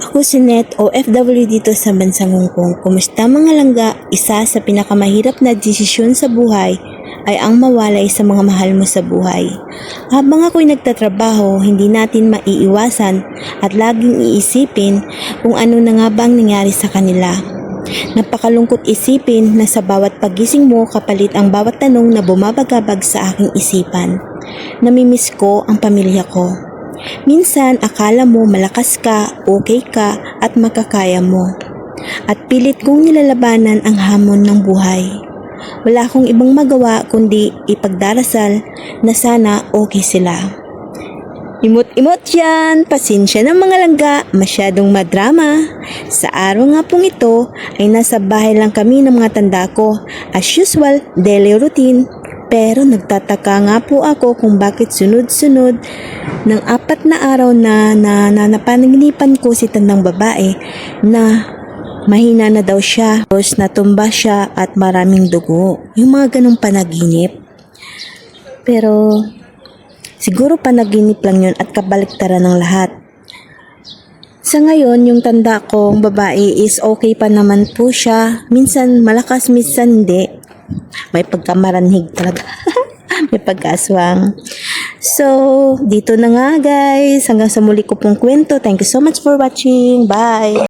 Ako si Net, OFW dito sa bansang Hong Kong. Kumusta mga langga? Isa sa pinakamahirap na desisyon sa buhay ay ang mawalay sa mga mahal mo sa buhay. Habang ako'y nagtatrabaho, hindi natin maiiwasan at laging iisipin kung ano na nga bang nangyari sa kanila. Napakalungkot isipin na sa bawat pagising mo kapalit ang bawat tanong na bumabagabag sa aking isipan. Namimiss ko ang pamilya ko. Minsan akala mo malakas ka, okay ka at makakaya mo. At pilit kong nilalabanan ang hamon ng buhay. Wala akong ibang magawa kundi ipagdarasal na sana okay sila. Imot-imot yan, pasensya ng mga langga, masyadong madrama. Sa araw nga pong ito ay nasa bahay lang kami ng mga tanda ko. As usual, daily routine. Pero nagtataka nga po ako kung bakit sunod-sunod ng apat na araw na, na, na napanaginipan ko si tandang babae na mahina na daw siya, tapos natumba siya at maraming dugo. Yung mga ganong panaginip. Pero Siguro panaginip lang yun at kabaliktaran ng lahat. Sa ngayon, yung tanda kong babae is okay pa naman po siya. Minsan malakas, minsan hindi. May pagkamaranhig talaga. May pagkaswang. So, dito na nga guys. Hanggang sa muli ko pong kwento. Thank you so much for watching. Bye!